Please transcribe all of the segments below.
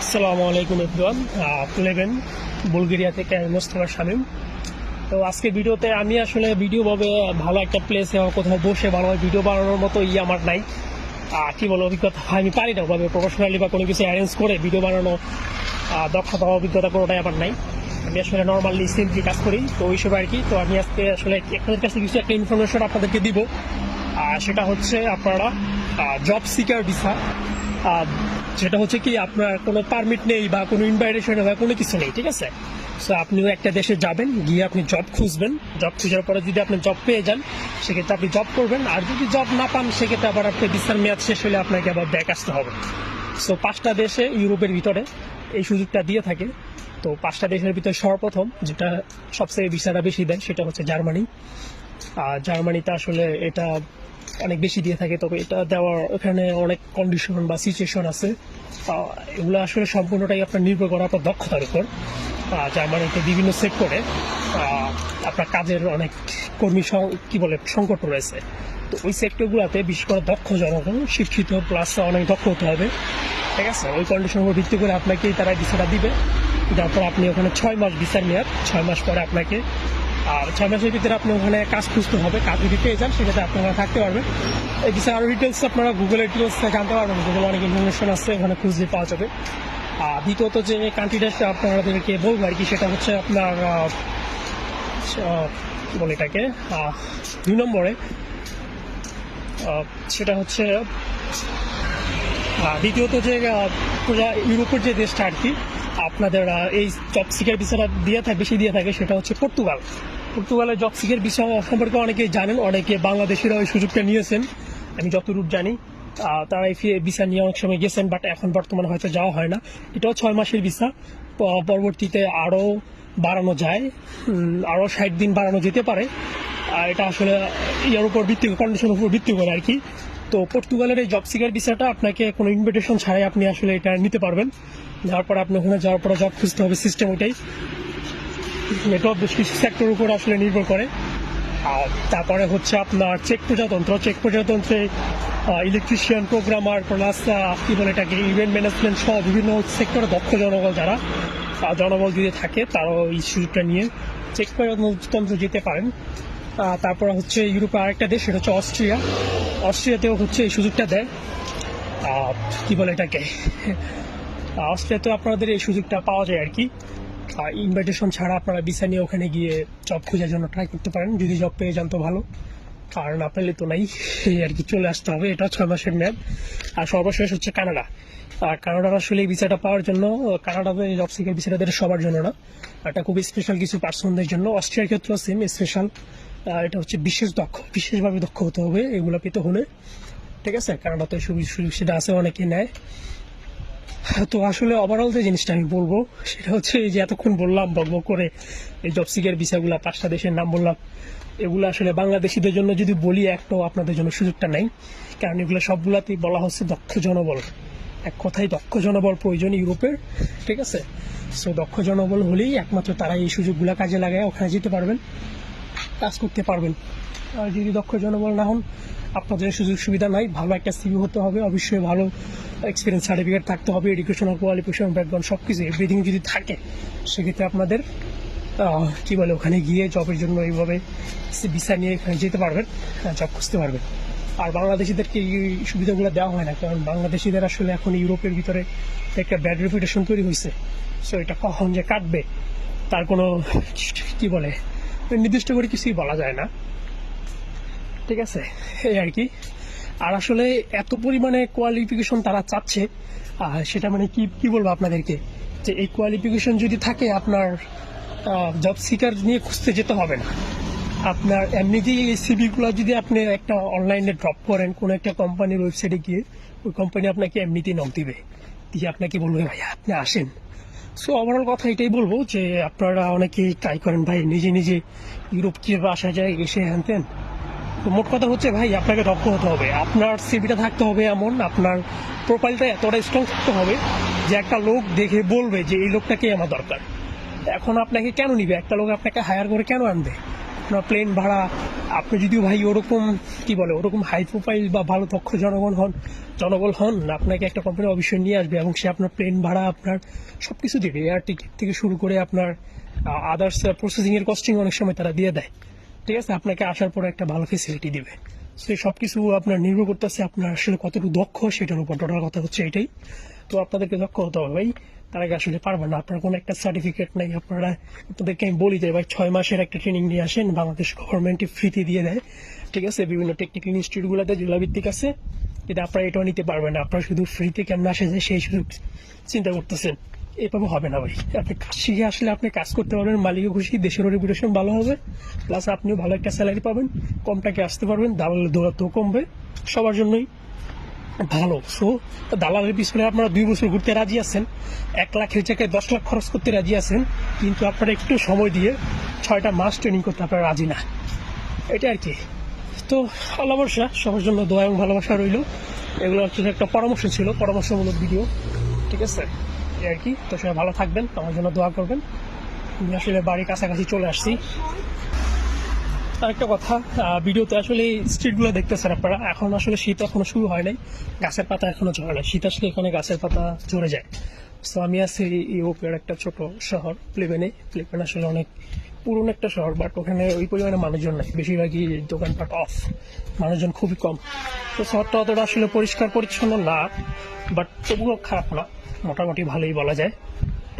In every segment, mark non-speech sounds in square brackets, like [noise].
আসসালামু আলাইকুম everyone. Eleven Bulgaria থেকে মোস্তফা শামীম। তো আজকে ভিডিওতে আমি আসলে ভিডিও ভাবে ভালো একটা প্লেসে কোথাও বসে ভালো ভিডিও বানানোর মতো ই আমার নাই। কি বলো অভিজ্ঞতা? আমি পারি না ভাবে প্রফেশনালি বা কোনো কিছু অ্যারেঞ্জ করে ভিডিও বানানো দক্ষতা অভিজ্ঞতা কোনোটাই আমার নাই। আমি আসলে নর্মালি সিম্পলি কাজ করি, তো ওই সব আর কি। তো আমি আজকে আসলে আপনাদের কাছে কিছু একটা ইনফরমেশন আপনাদেরকে দিব। সেটা হচ্ছে আপনারা জব সিকার ভিসা যেটা হচ্ছে কি, আপনার কোনো পারমিট নেই বা কোনো ইনভাইটেশন বা কোনো কিছু নেই, ঠিক আছে? সো আপনিও একটা দেশে যাবেন, গিয়ে আপনি জব খুঁজবেন। জব খুঁজার পরে যদি আপনি জব পেয়ে যান, সেক্ষেত্রে আপনি জব করবেন। আর যদি জব না পান, সেক্ষেত্রে আবার আপনি ভিসার মেয়াদ শেষ হলে আপনাকে আবার ব্যাক আসতে হবে। সো পাঁচটা দেশে, ইউরোপের ভিতরে এই সুযোগটা দিয়ে থাকে। তো পাঁচটা দেশের ভিতরে সর্বপ্রথম যেটা সবচেয়ে ভিসাটা বেশি দেয় সেটা হচ্ছে জার্মানি। আর জার্মানিতে আসলে এটা অনেক বেশি দিয়ে থাকে, তবে এটা দেওয়ার এখানে অনেক কন্ডিশন বা সিচুয়েশন আছে। এগুলো আসলে সম্পূর্ণটাই আপনার নির্ভর করে আপনার দক্ষতার উপর। জার্মানিতে বিভিন্ন সেক্টরে আপনার কাজের অনেক কর্মী কি বলে, সংকট রয়েছে। তো ওই সেক্টরগুলোতে বিশেষ করে দক্ষ জনগণ, শিক্ষিত প্লাস অনেক দক্ষ হতে হবে। ঠিক আছে? ওই কন্ডিশনের ভিত্তি করে আপনাকে তারা ভিসাটা দিবে। তারপর আপনি ওখানে ছয় মাস ভিসার মেয়াদ, ছয় মাস পরে আপনাকে, আর ছয় মাসের ভিতরে আপনি ওখানে কাজ খুঁজতে হবে, কাজ যদি পেয়ে যান, সেক্ষেত্রে আপনি ওখানে থাকতে পারবেন। এই বিষয়ে আরও ডিটেলস আপনারা গুগলের ডিটেলস জানতে পারবেন। গুগলে অনেক ইনফরমেশন আছে, ওখানে খুঁজলে পাওয়া যাবে। আর দ্বিতীয়ত যে কান্ট্রিটা আপনাদেরকে বলব আর কি, সেটা হচ্ছে আপনার বলে এটাকে? দুই নম্বরে সেটা হচ্ছে দ্বিতীয়ত যে ইউরোপের যে দেশটা আর কি আপনাদের এই জব সিকের বিষয়টা দিয়ে থাকে বেশি দিয়ে থাকে সেটা হচ্ছে পর্তুগাল। পর্তুগালের জব সিকের বিষয় সম্পর্কে অনেকেই জানেন, অনেকে বাংলাদেশিরা ওই সুযোগটা নিয়েছেন। আমি যতদূর জানি তারা এই ভিসা নিয়ে অনেক সময় গেছেন বাট এখন বর্তমানে হয়তো যাওয়া হয় না। এটাও ছয় মাসের ভিসা পরবর্তীতে আরও বাড়ানো যায় আরও ষাট দিন বাড়ানো যেতে পারে। এটা আসলে ইয়ার উপর ভিত্তি কন্ডিশনের উপর ভিত্তি করে আর কি। তো পর্তুগালের এই জব সিকার ভিসাটা আপনাকে কোনো ইনভিটেশন ছাড়াই আপনি আসলে এটা নিতে পারবেন। যাওয়ার পর আপনি ওখানে যাওয়ার পরে জব খুঁজতে হবে সিস্টেম ওইটাই। এটাও বেশ কিছু সেক্টরের উপর আসলে নির্ভর করে। আর তারপরে হচ্ছে আপনার চেক প্রজাতন্ত্র। চেক প্রজাতন্ত্রে ইলেকট্রিশিয়ান প্রোগ্রামার প্লাস কি বলে এটাকে ইভেন্ট ম্যানেজমেন্ট সহ বিভিন্ন সেক্টরে দক্ষ জনবল যারা জনবল যদি থাকে, তারাও এই সুযোগটা নিয়ে চেক প্রজাতন্ত্র যেতে পারেন। তারপরে হচ্ছে ইউরোপে আরেকটা দেশ, সেটা হচ্ছে অস্ট্রিয়া। অস্ট্রিয়াতেও হচ্ছে এই সুযোগটা দেয়। কি বলে এটাকে? আহ, অস্ট্রিয়াতেও আপনাদের এই সুযোগটা পাওয়া যায় আর কি। ইনভাইটেশন ছাড়া আপনারা ভিসা নিয়ে ওখানে গিয়ে জব খোঁজার জন্য ট্রাই করতে পারেন। যদি জব পেয়ে যান তো ভালো। কারণ না পেলে তো নাই। আর কি চলে আসতে হবে। এটা ছয় মাসের মেয়াদ আর সর্বশেষ হচ্ছে কানাডা। আর কানাডার আসলে এই ভিসাটা পাওয়ার জন্য কানাডাতে জব সিকের ভিসাটা দেয় সবার জন্য না। এটা খুব স্পেশাল কিছু পার্সনদের জন্য। অস্ট্রিয়ার ক্ষেত্রেও সেম স্পেশাল এটা হচ্ছে বিশেষ দক্ষ বিশেষভাবে দক্ষ হতে হবে। এগুলো পেতে হলে। ঠিক আছে? কানাডাতে সুযোগ সেটা আছে অনেকে নেয়। [laughs] তো আসলে ওভারঅল যে জিনিসটা আমি বলব, সেটা হচ্ছে এই যে এতক্ষণ বললাম বকবক করে এই জব সিকের বিষয়গুলো, পাঁচটা দেশের নাম বললাম, এগুলো আসলে বাংলাদেশিদের জন্য যদি বলি, একটাও আপনাদের জন্য সুযোগটা নাই। কারণ এগুলো সবগুলাতেই বলা হচ্ছে দক্ষ জনবল। এক কথায় দক্ষ জনবল প্রয়োজন ইউরোপের, ঠিক আছে? সো দক্ষ জনবল হলেই একমাত্র তারা এই সুযোগগুলো কাজে লাগায়, ওখানে যেতে পারবেন, কাজ করতে পারবেন। আর যদি দক্ষ জনবল না হন আপনাদের সুযোগ সুবিধা নাই, ভালো একটা সিভি হতে হবে, অবশ্যই ভালো এক্সপিরিয়েন্স সার্টিফিকেট থাকতে হবে এডুকেশনাল কোয়ালিফিকেশন ব্যাকগ্রাউন্ড সব কিছু এভরিথিং যদি থাকে, সেক্ষেত্রে আপনাদের কি বলে, ওখানে গিয়ে জবের জন্য এইভাবে ভিসা নিয়ে এখানে যেতে পারবেন জব খুঁজতে পারবেন। আর বাংলাদেশিদেরকে এই সুবিধাগুলো দেওয়া হয় না, কারণ বাংলাদেশিদের আসলে এখন ইউরোপের ভিতরে একটা ব্যাড রেপুটেশন তৈরি হয়েছে। সো এটা কখন যে কাটবে, তার কোনো কি বলে, নির্দিষ্ট করে কিছুই বলা যায় না। ঠিক আছে? এই আর কি। আর আসলে এত পরিমাণে কোয়ালিফিকেশন তারা চাচ্ছে সেটা মানে কি কি বলব আপনাদেরকে? যে এই কোয়ালিফিকেশন যদি থাকে, আপনার জব সিকার নিয়ে খুঁজতে যেতে হবে না। আপনার এমনিতেই এই সিভিগুলো যদি আপনি একটা অনলাইনে ড্রপ করেন, কোনো একটা কোম্পানির ওয়েবসাইটে গিয়ে, ওই কোম্পানি আপনাকে এমনিতেই নক দিবে। দিয়ে আপনাকে বলবে, ভাই, আপনি আসেন। সো ওভারঅল কথা এটাই বলব যে, আপনারা অনেকেই ট্রাই করেন, ভাই, নিজে নিজে ইউরোপ কীভাবে আসা যায়, এসে হ্যানতেন তো মোট কথা হচ্ছে ভাই, আপনাকে দক্ষ হতে হবে। আপনার সিভিটা থাকতে হবে এমন, আপনার প্রোফাইলটা এতটা স্ট্রং থাকতে হবে যে একটা লোক দেখে বলবে যে এই লোকটাকে আমার দরকার। এখন আপনাকে কেন নিবে? একটা লোক আপনাকে হায়ার করে কেন আনবে? আপনার প্লেন ভাড়া, আপনি যদিও ভাই ওরকম, কি বলে, ওরকম হাই প্রোফাইল বা ভালো দক্ষ জনগণ হন, জনবল হন, আপনাকে একটা কোম্পানি অবশ্যই নিয়ে আসবে এবং সে আপনার প্লেন ভাড়া, আপনার সব কিছু দিবে। এয়ার টিকিট থেকে শুরু করে আপনার আদার্স প্রসেসিং এর কস্টিং অনেক সময় তারা দিয়ে দেয়। ঠিক আছে, আপনাকে আসার পরে একটা ভালো ফেসিলিটি দিবে। সে সব কিছু আপনার নির্ভর করতেছে আপনার আসলে কতটুকু দক্ষ, সেটার উপর টোটাল কথা হচ্ছে এটাই। তো আপনাদেরকে দক্ষ হতে হবে ভাই, তার আগে আসলে পারবেন না। আপনার কোনো একটা সার্টিফিকেট নাই, আপনারা, আপনাদেরকে আমি বলি যে ভাই, ছয় মাসের একটা ট্রেনিং নিয়ে আসেন, বাংলাদেশ গভর্নমেন্টই ফ্রিতে দিয়ে দেয়। ঠিক আছে, বিভিন্ন টেকনিক্যাল ইনস্টিটিউটগুলোতে জেলাভিত্তিক আছে। কিন্তু আপনারা এটাও নিতে পারবেন না। আপনারা শুধু ফ্রিতে কেমন আসে যে সেই শুধু চিন্তা করতেছেন। এভাবে হবে না ভাই। আপনি শিখে আসলে আপনি কাজ করতে পারবেন মালিকও খুশি, দেশের রেপুটেশন ভালো হবে। প্লাস আপনিও ভালো একটা স্যালারি পাবেন, কম টাকা আসতে পারবেন, দালালের দৌড়াতেও কমবে। সবার জন্যই ভালো। সো দালালের পিছনে আপনারা দুই বছর ঘুরতে রাজি আছেন, এক লাখের জায়গায় দশ লাখ খরচ করতে রাজি আছেন, কিন্তু আপনারা একটু সময় দিয়ে ছয়টা মাস ট্রেনিং করতে আপনারা রাজি না। এটা আর কি। তো, আল্লাহ সবার জন্য দোয়া এবং ভালোবাসা রইল। এগুলো হচ্ছে একটা পরামর্শ ছিল, পরামর্শমূলক ভিডিও ঠিক আছে? আর কি। তো সবাই ভালো থাকবেন আমার জন্য দোয়া করবেন। আমি আসলে বাড়ির কাছাকাছি চলে আসছি। আরেকটা কথা ভিডিওতে আসলে স্ট্রিটগুলো দেখতেছেন আপনারা। এখন আসলে শীত এখনও শুরু হয় নাই, গাছের পাতা এখনও ঝরে নাই। শীত আসলে এখানে গাছের পাতা ঝরে যায়। তো আমি আছি ইউরোপের একটা ছোট শহর প্লেবেনে প্লেবেন আসলে অনেক পুরনো একটা শহর বাট ওখানে ওই পরিমাণে মানুষজন নাই। বেশিরভাগই দোকানপাট অফ মানুষজন খুবই কম। তো শহরটা অতটা আসলে পরিষ্কার পরিচ্ছন্ন না বাট তবুও খারাপ না। মোটামুটি ভালোই বলা যায়।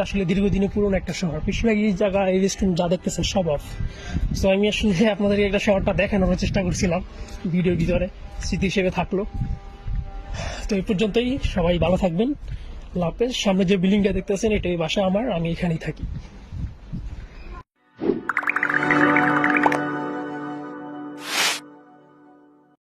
আসলে দীর্ঘদিনে পুরনো একটা শহর। বেশিরভাগ এই জায়গা, এই রেস্টুরেন্ট যা দেখতেছেন সব অফ তো আমি আসলে আপনাদের একটা শহরটা দেখানোর চেষ্টা করছিলাম ভিডিও ভিতরে, স্মৃতি হিসেবে থাকল। তো এই পর্যন্তই, সবাই ভালো থাকবেন। হাফেজ। সামনে যে বিল্ডিংটা দেখতেছেন, এটাই বাসা আমার, আমি এখানেই থাকি।